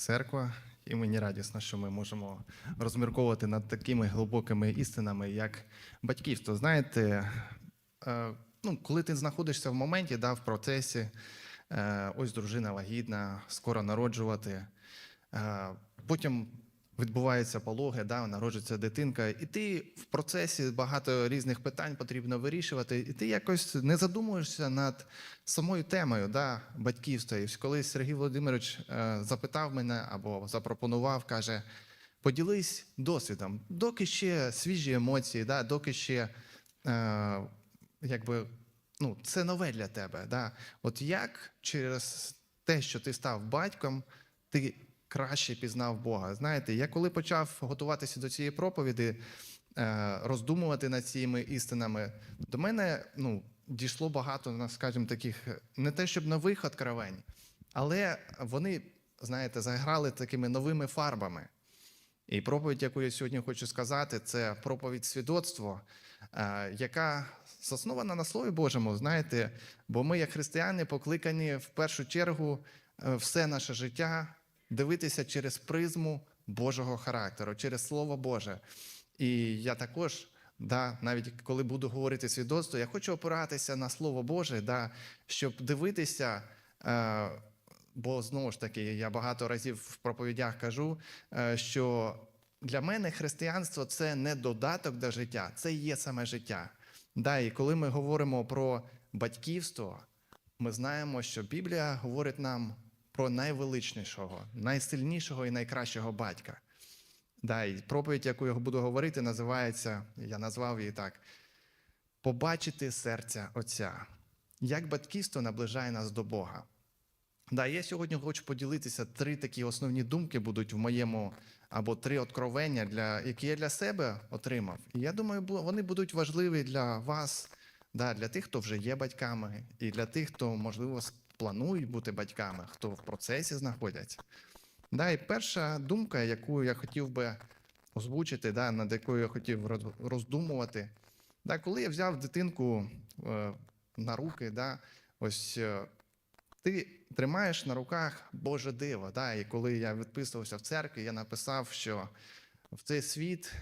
церква, і мені радісно, що ми можемо розмірковувати над такими глибокими істинами, як батьківство. Знаєте, е, ну, коли ти знаходишся в моменті, да, в процесі, е, ось дружина вагітна, скоро народжувати, е, потім відбуваються пологи, да, народжується дитинка, і ти в процесі багато різних питань потрібно вирішувати, і ти якось не задумуєшся над самою темою да, батьківства. І коли Сергій Володимирович е, запитав мене або запропонував, каже: поділись досвідом, доки ще свіжі емоції, да, доки ще е, якби, ну, це нове для тебе. Да? От як через те, що ти став батьком, ти краще пізнав Бога. Знаєте, я коли почав готуватися до цієї проповіді, е, роздумувати над цими істинами, до мене ну, дійшло багато, скажімо, таких не те, щоб нових откровень, але вони, знаєте, заграли такими новими фарбами. І проповідь, яку я сьогодні хочу сказати, це проповідь свідоцтво, е, яка заснована на Слові Божому, знаєте, бо ми, як християни, покликані в першу чергу е, все наше життя дивитися через призму Божого характеру, через Слово Боже. І я також, да, навіть коли буду говорити свідоцтво, я хочу опиратися на Слово Боже, да, щоб дивитися. Е, Бо знову ж таки, я багато разів в проповідях кажу, е, що для мене християнство це не додаток до життя, це є саме життя. Да, і коли ми говоримо про батьківство, ми знаємо, що Біблія говорить нам про найвеличнішого, найсильнішого і найкращого батька. Да, і проповідь, яку я буду говорити, називається, я назвав її так: Побачити серця Отця. Як батьківство наближає нас до Бога. Да, я сьогодні хочу поділитися три такі основні думки будуть в моєму або три откровення, для, які я для себе отримав. І я думаю, вони будуть важливі для вас, да, для тих, хто вже є батьками, і для тих, хто, можливо, планують бути батьками, хто в процесі знаходяться. Да, і перша думка, яку я хотів би озвучити, да, над якою я хотів роздумувати. Да, коли я взяв дитинку е, на руки, да, ось е, ти тримаєш на руках Боже диво. Да? І коли я відписувався в церкві, я написав, що в цей світ,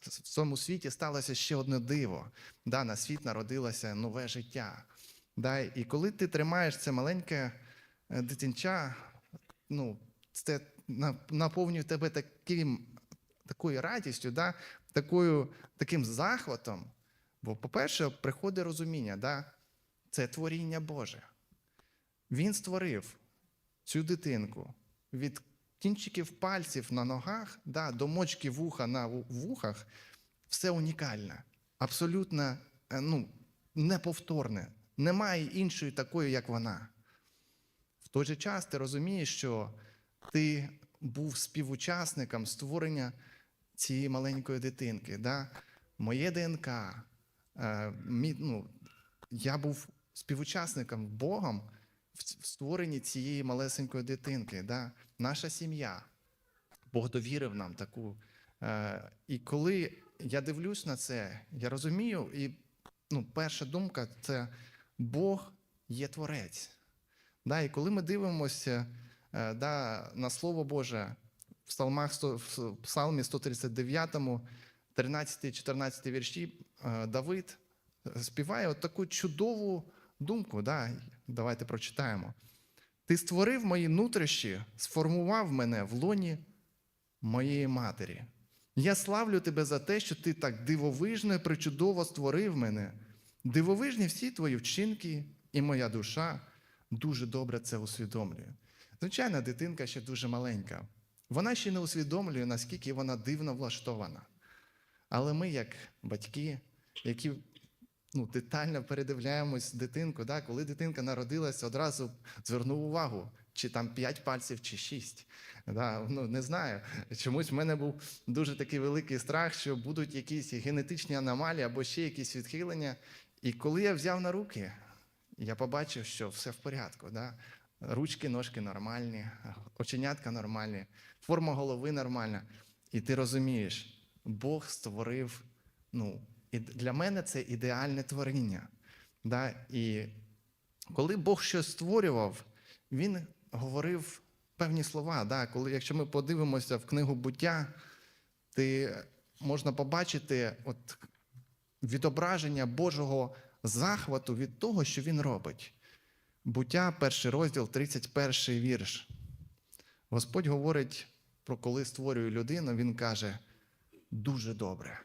в цьому світі сталося ще одне диво. Да? На світ народилося нове життя. Да? І коли ти тримаєш це маленьке е, дитинча, ну, це наповнює тебе таким, такою радістю, да? такою, таким захватом. Бо, по-перше, приходить розуміння, да? це творіння Боже. Він створив цю дитинку від кінчиків пальців на ногах да, до мочки вуха на вухах. Все унікальне, абсолютно е, ну, неповторне. Немає іншої такої, як вона. В той же час ти розумієш, що ти був співучасником створення цієї маленької дитинки. Да? Моє ДНК, е, мі, ну, я був співучасником Богом в створенні цієї малесенької дитинки. Да? Наша сім'я. Бог довірив нам таку. Е, і коли я дивлюсь на це, я розумію, і ну, перша думка це Бог є творець. Да, і коли ми дивимося е, да, на Слово Боже в псалмах, в псалмі 139, 13-14 вірші, е, Давид співає от таку чудову думку. Да? Давайте прочитаємо. Ти створив мої нутрощі, сформував мене в лоні моєї матері. Я славлю тебе за те, що ти так дивовижно і причудово створив мене. Дивовижні всі твої вчинки, і моя душа дуже добре це усвідомлює. Звичайно, дитинка ще дуже маленька. Вона ще не усвідомлює, наскільки вона дивно влаштована. Але ми, як батьки, які ну, детально передивляємось дитинку, да? коли дитинка народилась, одразу звернув увагу, чи там 5 пальців, чи 6. Да? Ну, не знаю. Чомусь в мене був дуже такий великий страх, що будуть якісь генетичні аномалії або ще якісь відхилення. І коли я взяв на руки, я побачив, що все в порядку. Да? Ручки, ножки нормальні, оченятка нормальні, форма голови нормальна. І ти розумієш, Бог створив, ну, і для мене це ідеальне творіння. Да? І коли Бог щось створював, Він говорив певні слова. Да? Коли, якщо ми подивимося в книгу буття, ти можна побачити от відображення Божого захвату від того, що він робить. Буття, перший розділ, 31 вірш. Господь говорить про коли створює людину, він каже: дуже добре.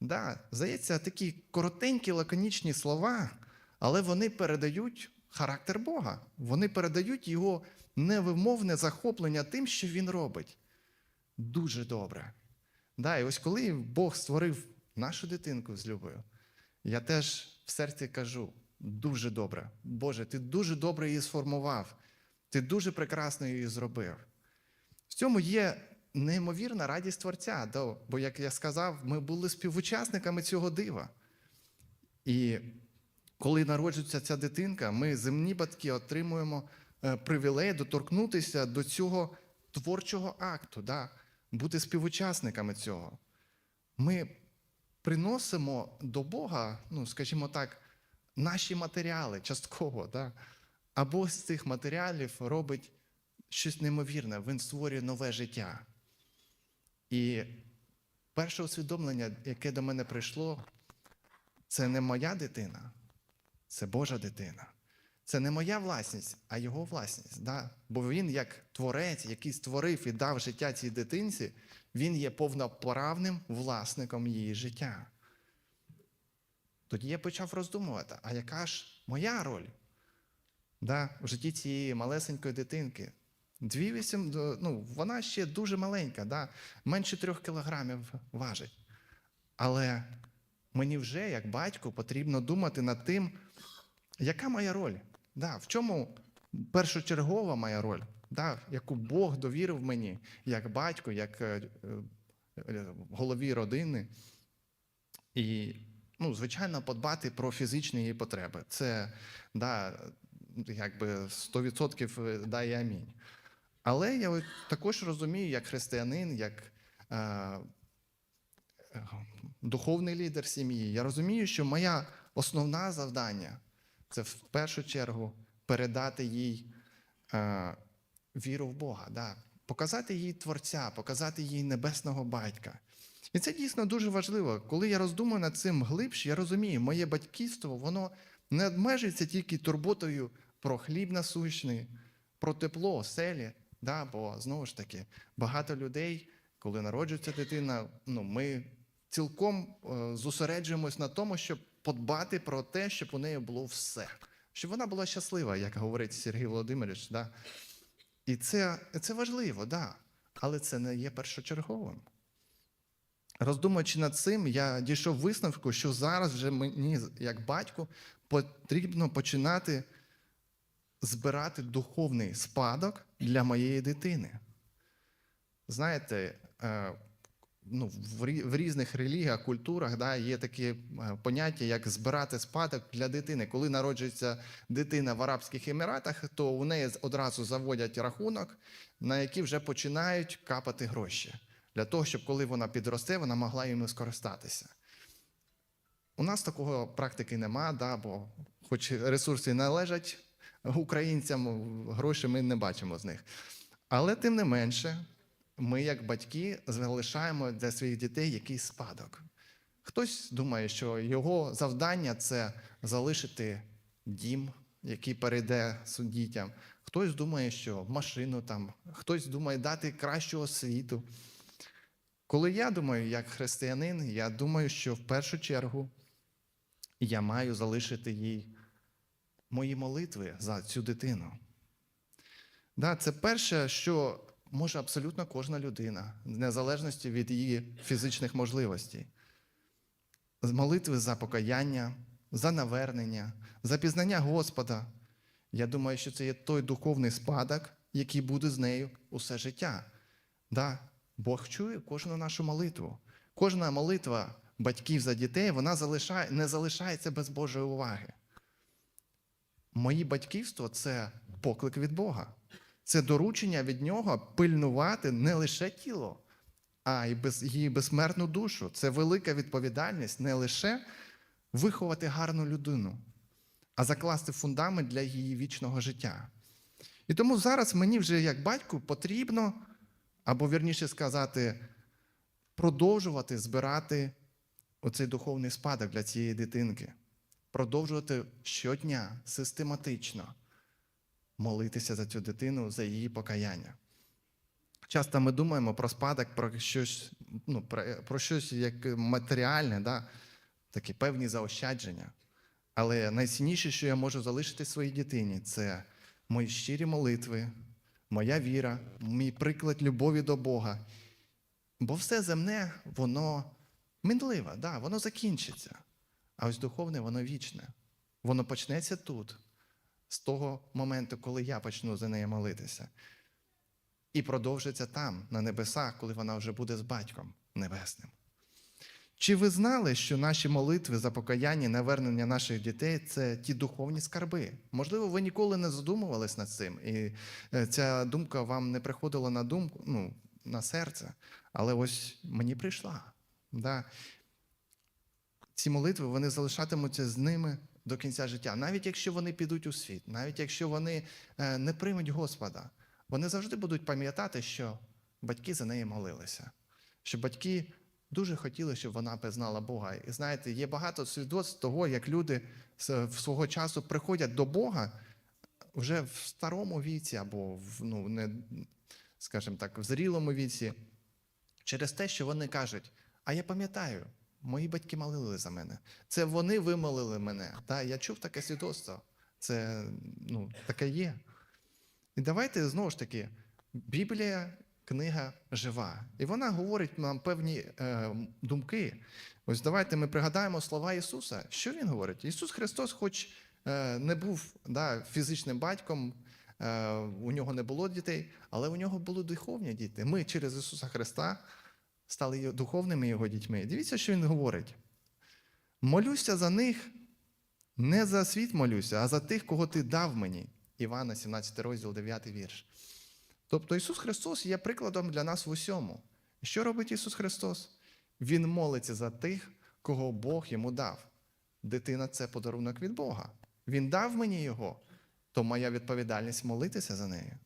Да, здається, такі коротенькі, лаконічні слова, але вони передають характер Бога. Вони передають його невимовне захоплення тим, що він робить. Дуже добре. Да, і ось коли Бог створив нашу дитинку з любою, я теж в серці кажу: дуже добре. Боже, ти дуже добре її сформував, ти дуже прекрасно її зробив. В цьому є неймовірна радість Творця, бо, як я сказав, ми були співучасниками цього дива. І коли народжується ця дитинка, ми, земні батьки, отримуємо е, привілей доторкнутися до цього творчого акту, да, бути співучасниками цього. Ми приносимо до Бога, ну, скажімо так, наші матеріали частково, да, або з цих матеріалів робить щось неймовірне, він створює нове життя. І перше усвідомлення, яке до мене прийшло, це не моя дитина, це Божа дитина. Це не моя власність, а його власність. Да? Бо він, як творець, який створив і дав життя цій дитинці, він є повноправним власником її життя. Тоді я почав роздумувати, а яка ж моя роль да, в житті цієї малесенької дитинки? Дві вісім, ну, вона ще дуже маленька, да, менше трьох кілограмів важить. Але мені вже, як батьку, потрібно думати над тим, яка моя роль? Да, в чому першочергова моя роль, да, яку Бог довірив мені як батько, як е, е, голові родини. І, ну, звичайно, подбати про фізичні її потреби. Це да, якби 100% да і амінь. Але я також розумію, як християнин, як е, е, духовний лідер сім'ї, я розумію, що моя основна завдання це в першу чергу передати їй е, віру в Бога, да? показати їй Творця, показати їй небесного батька. І це дійсно дуже важливо. Коли я роздумую над цим глибше, я розумію, моє батьківство, воно не обмежується тільки турботою про хліб насущний, про тепло, оселі. Да, бо знову ж таки, багато людей, коли народжується дитина, ну, ми цілком е, зосереджуємось на тому, щоб подбати про те, щоб у неї було все, щоб вона була щаслива, як говорить Сергій Володимирович. Да? І це, це важливо, да. але це не є першочерговим. Роздумуючи над цим, я дійшов висновку, що зараз вже мені, як батьку, потрібно починати збирати духовний спадок для моєї дитини. Знаєте, е, ну, в різних релігіях, культурах да, є такі е, поняття, як збирати спадок для дитини. Коли народжується дитина в Арабських Еміратах, то у неї одразу заводять рахунок, на який вже починають капати гроші. Для того, щоб коли вона підросте, вона могла їм скористатися. У нас такого практики нема, да, бо хоч ресурси належать українцям, гроші ми не бачимо з них. Але тим не менше, ми, як батьки, залишаємо для своїх дітей якийсь спадок. Хтось думає, що його завдання це залишити дім, який перейде дітям. Хтось думає, що машину там, хтось думає дати кращу освіту. Коли я думаю, як християнин, я думаю, що в першу чергу я маю залишити їй мої молитви за цю дитину. Да, це перше, що може абсолютно кожна людина, в незалежності від її фізичних можливостей. Молитви за покаяння, за навернення, за пізнання Господа. Я думаю, що це є той духовний спадок, який буде з нею усе життя. Да, Бог чує кожну нашу молитву. Кожна молитва батьків за дітей вона залишає, не залишається без Божої уваги. Моє батьківство це поклик від Бога. Це доручення від нього пильнувати не лише тіло, а й без, її безсмертну душу. Це велика відповідальність не лише виховати гарну людину, а закласти фундамент для її вічного життя. І тому зараз мені вже як батьку потрібно, або вірніше сказати, продовжувати збирати оцей духовний спадок для цієї дитинки, продовжувати щодня систематично молитися за цю дитину, за її покаяння. Часто ми думаємо про спадок, про щось, ну, про, про щось як матеріальне, да? такі певні заощадження. Але найцінніше, що я можу залишити своїй дитині, це мої щирі молитви, моя віра, мій приклад любові до Бога. Бо все земне, воно минливе, да, воно закінчиться. А ось духовне, воно вічне. Воно почнеться тут, з того моменту, коли я почну за нею молитися. І продовжиться там, на небесах, коли вона вже буде з батьком небесним. Чи ви знали, що наші молитви за покаяння, навернення наших дітей це ті духовні скарби? Можливо, ви ніколи не задумувались над цим, і е, ця думка вам не приходила на думку, ну, на серце, але ось мені прийшла. Да. Ці молитви вони залишатимуться з ними до кінця життя, навіть якщо вони підуть у світ, навіть якщо вони е, не приймуть Господа, вони завжди будуть пам'ятати, що батьки за неї молилися, що батьки дуже хотіли, щоб вона пізнала Бога. І знаєте, є багато свідоцтв того, як люди в свого часу приходять до Бога вже в старому віці, або в ну, не, скажімо так, в зрілому віці, через те, що вони кажуть: а я пам'ятаю, мої батьки молили за мене. Це вони вимолили мене. Та, я чув таке свідоцтво. Це ну, таке є. І давайте знову ж таки, Біблія книга жива. І вона говорить нам певні е, думки. Ось давайте ми пригадаємо слова Ісуса. Що Він говорить? Ісус Христос, хоч е, не був да, фізичним батьком, е, у нього не було дітей, але у нього були духовні діти. Ми через Ісуса Христа стали духовними Його дітьми. Дивіться, що Він говорить. Молюся за них, не за світ молюся, а за тих, кого ти дав мені. Івана, 17 розділ, 9 вірш. Тобто Ісус Христос є прикладом для нас в усьому. Що робить Ісус Христос? Він молиться за тих, кого Бог йому дав. Дитина це подарунок від Бога. Він дав мені його, то моя відповідальність молитися за нею.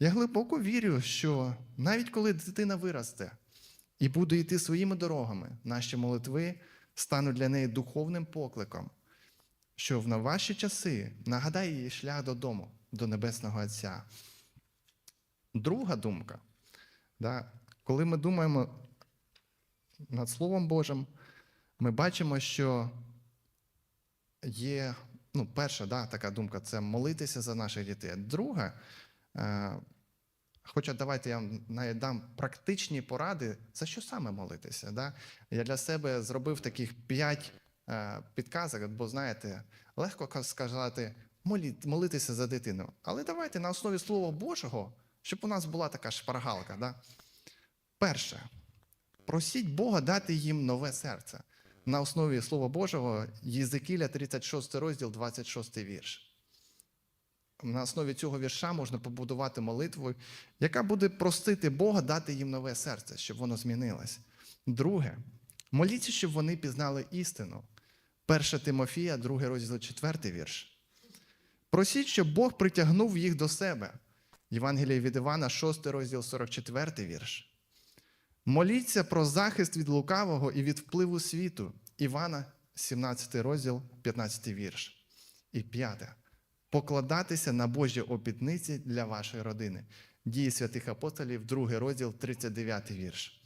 Я глибоко вірю, що навіть коли дитина виросте і буде йти своїми дорогами, наші молитви стануть для неї духовним покликом, що на ваші часи нагадає їй шлях додому, до Небесного Отця. Друга думка. Да, коли ми думаємо над Словом Божим, ми бачимо, що є, ну, перша да, така думка це молитися за наших дітей. Друга, е, хоча давайте я вам дам практичні поради, за що саме молитися. Да? Я для себе зробив таких п'ять е, підказок, бо знаєте, легко сказати молитися за дитину. Але давайте на основі Слова Божого, щоб у нас була така шпаргалка. Да? Перше, просіть Бога дати їм нове серце. На основі Слова Божого Єзекіля 36 розділ, 26 вірш. На основі цього вірша можна побудувати молитву, яка буде просити Бога дати їм нове серце, щоб воно змінилось. Друге, моліться, щоб вони пізнали істину. 1 Тимофія, 2 розділ, 4 вірш. Просіть, щоб Бог притягнув їх до себе. Євангеліє від Івана, 6 розділ, 44 вірш. Моліться про захист від лукавого і від впливу світу. Івана, 17 розділ, 15 вірш. І п'яте. Покладатися на Божі обітниці для вашої родини. Дії святих апостолів, 2 розділ, 39 вірш.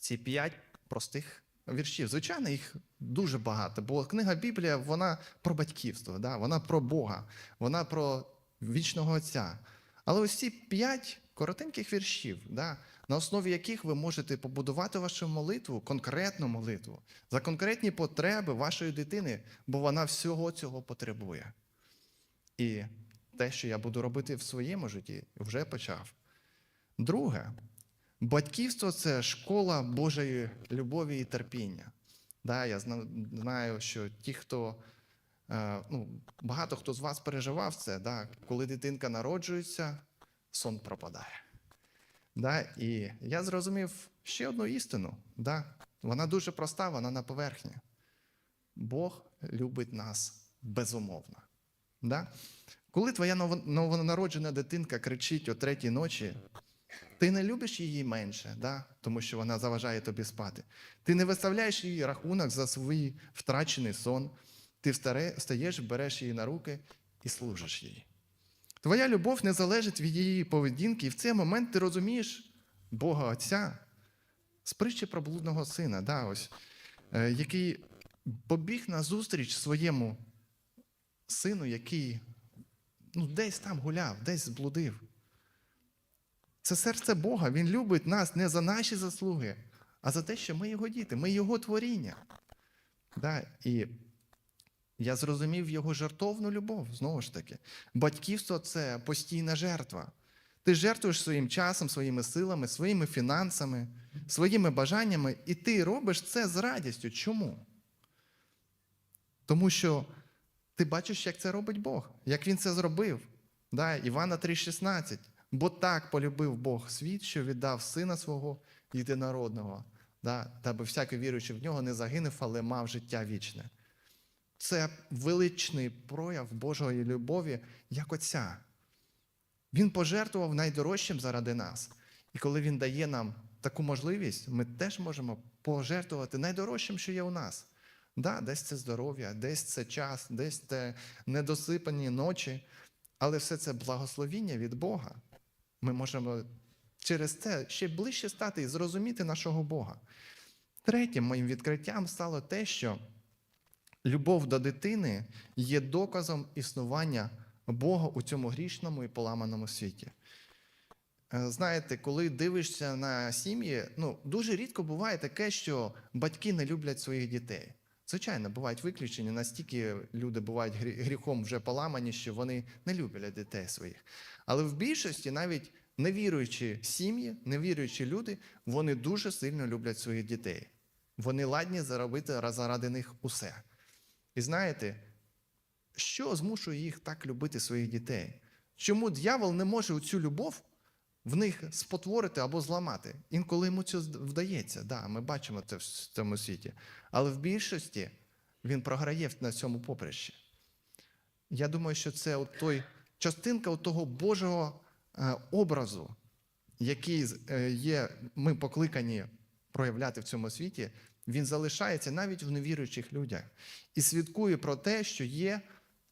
Ці п'ять простих віршів. Звичайно, їх дуже багато, бо книга Біблія вона про батьківство, да? вона про Бога, вона про вічного Отця. Але ось ці п'ять коротеньких віршів, да? на основі яких ви можете побудувати вашу молитву, конкретну молитву, за конкретні потреби вашої дитини, бо вона всього цього потребує. І те, що я буду робити в своєму житті, вже почав. Друге, батьківство це школа Божої любові і терпіння. Да, я знаю, що ті, хто е, ну, багато хто з вас переживав це, да, коли дитинка народжується, сон пропадає. Да, і я зрозумів ще одну істину. Да, вона дуже проста, вона на поверхні. Бог любить нас безумовно. Да? Коли твоя новонароджена дитинка кричить о третій ночі, ти не любиш її менше, да? тому що вона заважає тобі спати. Ти не виставляєш їй рахунок за свій втрачений сон. Ти встаєш, береш її на руки і служиш їй. Твоя любов не залежить від її поведінки, і в цей момент ти розумієш Бога Отця з притчі про блудного сина, да, ось, е, який побіг на зустріч своєму сину, який ну, десь там гуляв, десь зблудив. Це серце Бога. Він любить нас не за наші заслуги, а за те, що ми його діти, ми його творіння. Да, і я зрозумів його жертовну любов, знову ж таки. Батьківство це постійна жертва. Ти жертвуєш своїм часом, своїми силами, своїми фінансами, своїми бажаннями, і ти робиш це з радістю. Чому? Тому що ти бачиш, як це робить Бог, як він це зробив. Да, Івана 3,16. Бо так полюбив Бог світ, що віддав сина свого єдинородного, да, даби всякий віруючий в нього не загинув, але мав життя вічне. Це величний прояв Божої любові, як Отця. Він пожертвував найдорожчим заради нас. І коли Він дає нам таку можливість, ми теж можемо пожертвувати найдорожчим, що є у нас. Да, десь це здоров'я, десь це час, десь це недосипані ночі, але все це благословіння від Бога. Ми можемо через це ще ближче стати і зрозуміти нашого Бога. Третім моїм відкриттям стало те, що любов до дитини є доказом існування Бога у цьому грішному і поламаному світі. Е, Знаєте, коли дивишся на сім'ї, ну дуже рідко буває таке, що батьки не люблять своїх дітей. Звичайно, бувають виключення, настільки люди бувають гріхом вже поламані, що вони не люблять дітей своїх. Але в більшості навіть невіруючі сім'ї, невіруючі люди, вони дуже сильно люблять своїх дітей. Вони ладні заробити заради них усе. І знаєте, що змушує їх так любити своїх дітей? Чому дьявол не може цю любов в них спотворити або зламати? Інколи йому це вдається, да, ми бачимо це в цьому світі. Але в більшості він програє на цьому поприщі. Я думаю, що це от той частинка от того Божого е, образу, який е, є, ми покликані проявляти в цьому світі, він залишається навіть в невіруючих людях і свідкує про те, що є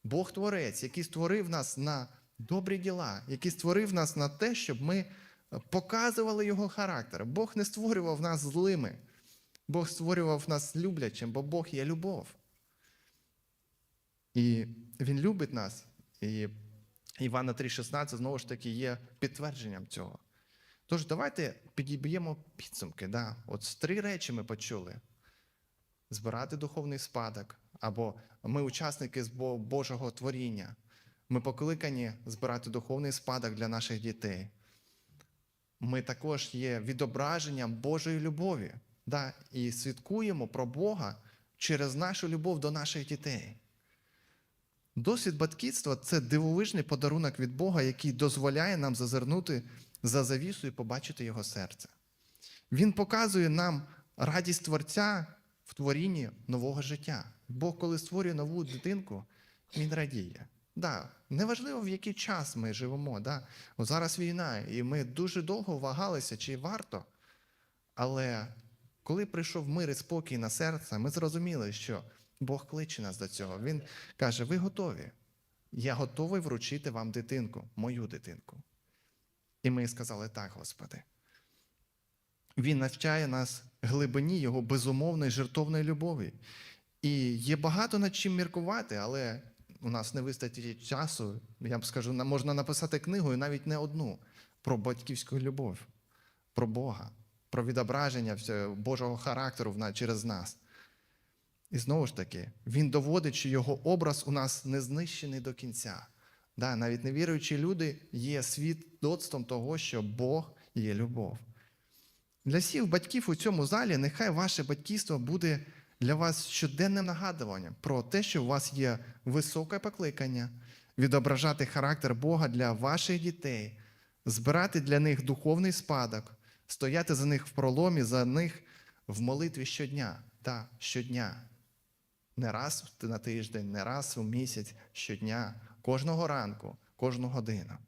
Бог Творець, який створив нас на добрі діла, який створив нас на те, щоб ми показували його характер. Бог не створював нас злими, Бог створював нас люблячим, бо Бог є любов. І Він любить нас. І Івана 3,16 знову ж таки є підтвердженням цього. Тож давайте підіб'ємо підсумки. Да? От три речі ми почули: збирати духовний спадок, або ми учасники Божого творіння. Ми покликані збирати духовний спадок для наших дітей. Ми також є відображенням Божої любові да? і свідкуємо про Бога через нашу любов до наших дітей. Досвід батьківства це дивовижний подарунок від Бога, який дозволяє нам зазирнути за завісу і побачити його серце. Він показує нам радість Творця в творінні нового життя. Бог, коли створює нову дитинку, він радіє. Да, неважливо, в який час ми живемо. Да? От зараз війна, і ми дуже довго вагалися, чи варто. Але коли прийшов мир і спокій на серце, ми зрозуміли, що Бог кличе нас до цього. Він каже: ви готові? Я готовий вручити вам дитинку, мою дитинку. І ми сказали так, Господи. Він навчає нас глибині його безумовної жертовної любові. І є багато над чим міркувати, але у нас не вистачить часу. Я б скажу, можна написати книгу і навіть не одну про батьківську любов, про Бога, про відображення Божого характеру через нас. І знову ж таки, він доводить, що його образ у нас не знищений до кінця. Да, навіть невіруючі люди є свідоцтвом того, що Бог є любов. Для всіх батьків у цьому залі нехай ваше батьківство буде для вас щоденним нагадуванням про те, що у вас є високе покликання, відображати характер Бога для ваших дітей, збирати для них духовний спадок, стояти за них в проломі, за них в молитві щодня та щодня. Не раз на тиждень, не раз у місяць, щодня, кожного ранку, кожну годину.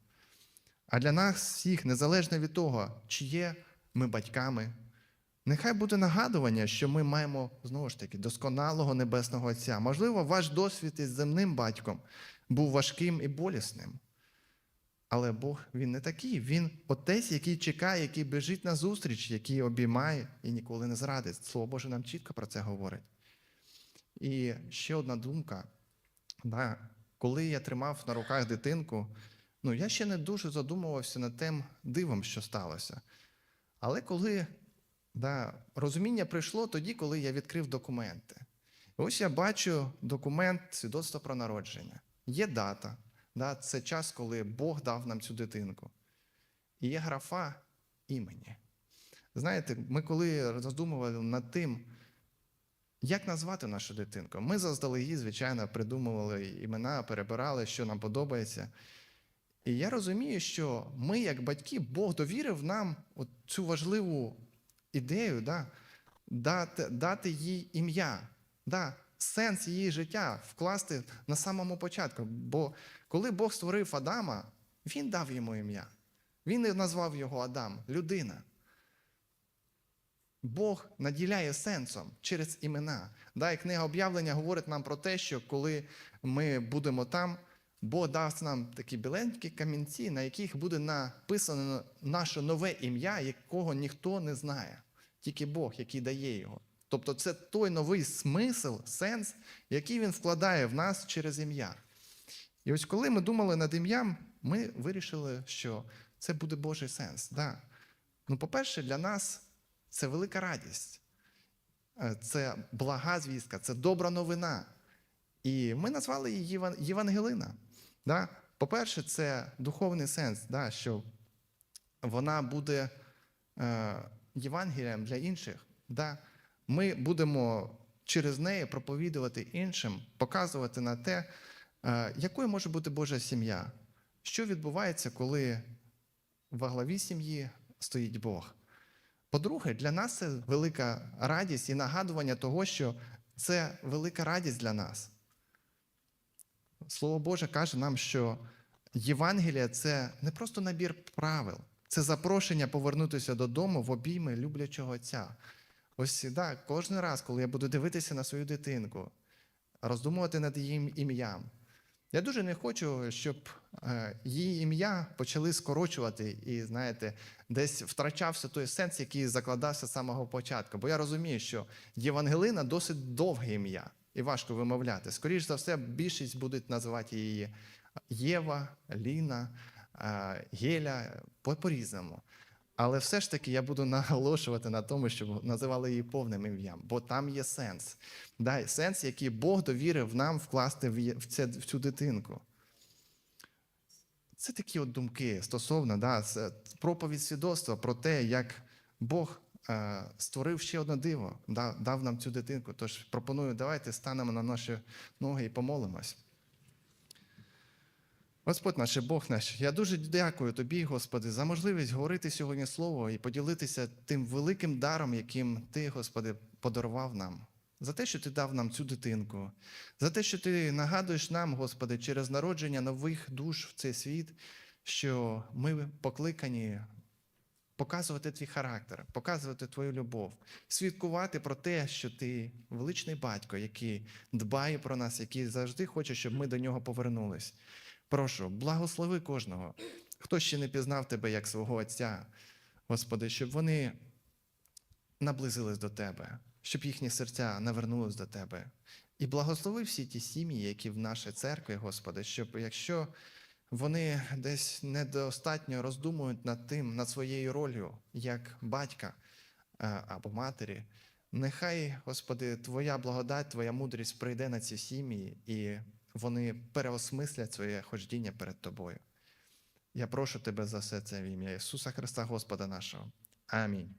А для нас всіх, незалежно від того, чи є ми батьками, нехай буде нагадування, що ми маємо знову ж таки досконалого небесного Отця. Можливо, ваш досвід із земним батьком був важким і болісним. Але Бог він не такий. Він отець, який чекає, який біжить на зустріч, який обіймає і ніколи не зрадить. Слово Боже нам чітко про це говорить. І ще одна думка. Да, коли я тримав на руках дитинку, ну я ще не дуже задумувався над тим дивом, що сталося. Але коли да, розуміння прийшло тоді, коли я відкрив документи. Ось я бачу документ свідоцтва про народження. Є дата, да, це час, коли Бог дав нам цю дитинку. І є графа імені. Знаєте, ми коли роздумували над тим, як назвати нашу дитинку, ми заздалегідь, звичайно, придумували імена, перебирали, що нам подобається. І я розумію, що ми, як батьки, Бог довірив нам от цю важливу ідею, да, дати, дати їй ім'я, да, сенс її життя вкласти на самому початку. Бо коли Бог створив Адама, він дав йому ім'я. Він не назвав його Адам, людина. Бог наділяє сенсом через імена. Да, і книга об'явлення говорить нам про те, що коли ми будемо там, Бог дасть нам такі біленькі камінці, на яких буде написано наше нове ім'я, якого ніхто не знає, тільки Бог, який дає його. Тобто це той новий смисл, сенс, який він вкладає в нас через ім'я. І ось коли ми думали над ім'ям, ми вирішили, що це буде Божий сенс. Да. Ну, по-перше, для нас це велика радість, Е, це блага звістка, це добра новина. І ми назвали її Євангелина. Да? По-перше, це духовний сенс, да, що вона буде е, Євангелієм для інших. Да? Ми будемо через неї проповідувати іншим, показувати на те, е, якою може бути Божа сім'я, що відбувається, коли во главі сім'ї стоїть Бог. По-друге, для нас це велика радість і нагадування того, що це велика радість для нас. Слово Боже каже нам, що Євангелія це не просто набір правил, це запрошення повернутися додому в обійми люблячого Отця. Ось да, кожен раз, коли я буду дивитися на свою дитинку, роздумувати над її ім'ям. Я дуже не хочу, щоб е, її ім'я почали скорочувати і, знаєте, десь втрачався той сенс, який закладався з самого початку. Бо я розумію, що Євангелина досить довге ім'я і важко вимовляти. Скоріше за все, більшість будуть називати її Єва, Ліна, е, Геля по- по-різному. Але все ж таки я буду наголошувати на тому, щоб називали її повним ім'ям, бо там є сенс. Да, сенс, який Бог довірив нам вкласти в це, в цю дитинку. Це такі от думки стосовно да, проповідь свідоцтва про те, як Бог створив ще одне диво, дав нам цю дитинку. Тож пропоную, давайте станемо на наші ноги і помолимось. Господь наш Бог наш, я дуже дякую Тобі, Господи, за можливість говорити сьогодні Слово і поділитися тим великим даром, яким Ти, Господи, подарував нам. За те, що Ти дав нам цю дитинку, за те, що Ти нагадуєш нам, Господи, через народження нових душ в цей світ, що ми покликані показувати твій характер, показувати твою любов, свідкувати про те, що ти величний батько, який дбає про нас, який завжди хоче, щоб ми до нього повернулись. Прошу, благослови кожного, хто ще не пізнав тебе як свого Отця, Господи, щоб вони наблизились до Тебе, щоб їхні серця навернулись до Тебе. І благослови всі ті сім'ї, які в нашій церкві, Господи, щоб якщо вони десь недостатньо роздумують над тим, над своєю ролью, як батька е, або матері, нехай, Господи, Твоя благодать, Твоя мудрість прийде на ці сім'ї, і вони переосмислять своє хождіння перед Тобою. Я прошу Тебе за все це в ім'я Ісуса Христа, Господа нашого. Амінь.